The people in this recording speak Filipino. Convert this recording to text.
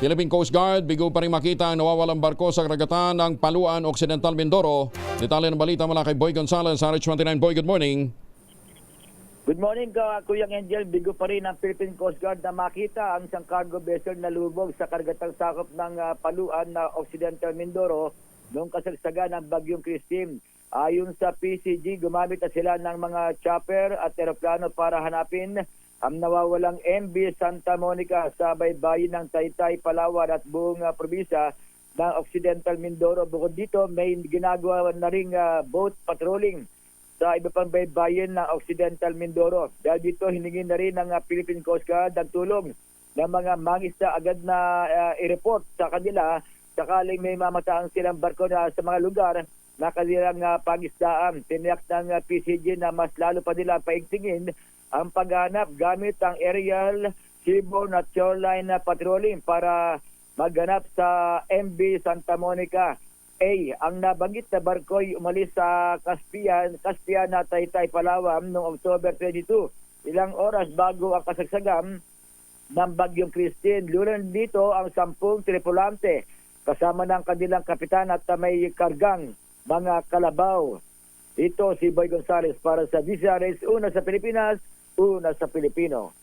Philippine Coast Guard, bigo pa rin makita ang nawawalang barko sa karagatan ng Paluan, Occidental Mindoro. Detalye ng balita mula kay Boy Gonzalez, RH29. Boy, good morning. Good morning, ka, Kuya Angel. Bigo pa rin ang Philippine Coast Guard na makita ang isang cargo vessel na lubog sa kargatang sakop ng ah, Paluan na Occidental Mindoro noong kasagsagan ng Bagyong Christine. Ayon sa PCG, gumamit na sila ng mga chopper at aeroplano para hanapin ang nawawalang MV Santa Monica sa baybayin ng Taytay, Palawan at buong ah, probinsya ng Occidental Mindoro. Bukod dito, may ginagawa na ring ah, boat patrolling sa iba pang baybayin ng Occidental Mindoro. Dahil dito, hiningi na rin ng uh, Philippine Coast Guard ang tulong ng mga mangista agad na uh, i-report sa kanila sakaling may mamataang silang barko na sa mga lugar na kanilang uh, pangisdaan. Tiniyak ng uh, PCG na mas lalo pa nila paigtingin ang paghanap gamit ang aerial, seaborne at shoreline patrolling para maghanap sa MB Santa Monica. A. Ang nabanggit na barko'y umalis sa Caspian, Caspian na Taytay, Palawan noong October 22. Ilang oras bago ang kasagsagan ng Bagyong Christine. Lunan dito ang sampung tripulante kasama ng kanilang kapitan at may kargang mga kalabaw. Ito si Boy Gonzales para sa DCRS, una sa Pilipinas, una sa Pilipino.